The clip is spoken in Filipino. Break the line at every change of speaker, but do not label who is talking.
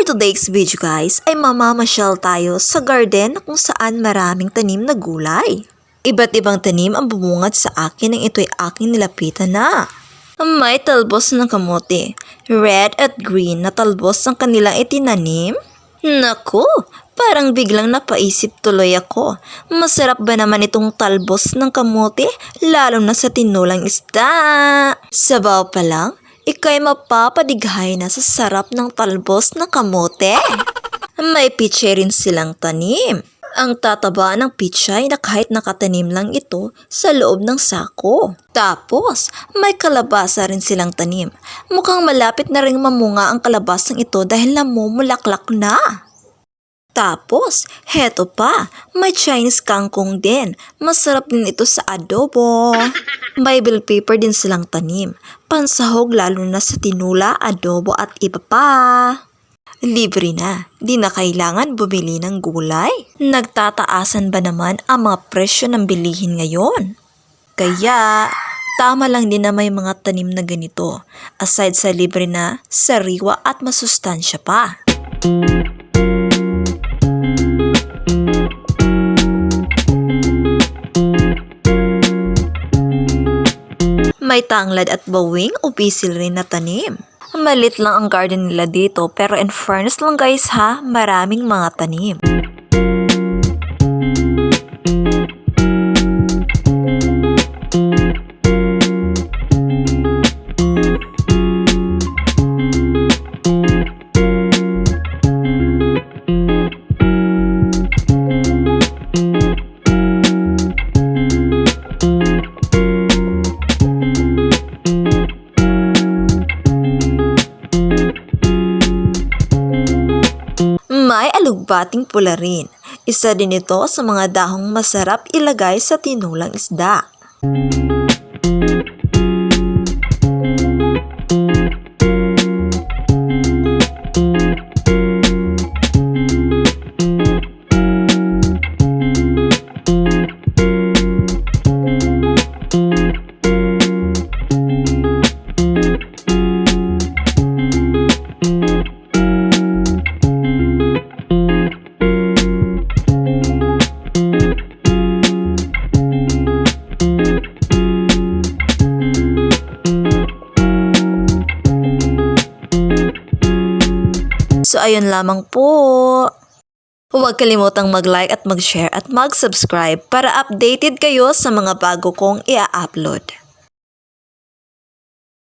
today's video guys ay mamamasyal tayo sa garden na kung saan maraming tanim na gulay. Iba't ibang tanim ang bumungad sa akin nang ito'y aking nilapitan na. May talbos ng kamote, red at green na talbos ang kanilang itinanim. Naku, parang biglang napaisip tuloy ako. Masarap ba naman itong talbos ng kamote, lalo na sa tinulang isda? Sabaw pa lang, ikay mapapadighay na sa sarap ng talbos ng kamote. May pitche rin silang tanim. Ang tataba ng pitchay na kahit nakatanim lang ito sa loob ng sako. Tapos, may kalabasa rin silang tanim. Mukhang malapit na rin mamunga ang kalabasang ito dahil namumulaklak na. Tapos, heto pa, may Chinese kangkong din. Masarap din ito sa adobo. May bell pepper din silang tanim. Pansahog lalo na sa tinula, adobo at iba pa. Libre na, di na kailangan bumili ng gulay. Nagtataasan ba naman ang mga presyo ng bilihin ngayon? Kaya, tama lang din na may mga tanim na ganito. Aside sa libre na, sariwa at masustansya pa. May tanglad at bawing o bisil rin na tanim. Malit lang ang garden nila dito pero in fairness lang guys ha, maraming mga tanim. Alugbating pula rin. Isa din ito sa mga dahong masarap ilagay sa tinulang isda. So ayun lamang po. Huwag kalimutang mag-like at mag-share at mag-subscribe para updated kayo sa mga bago kong i-upload.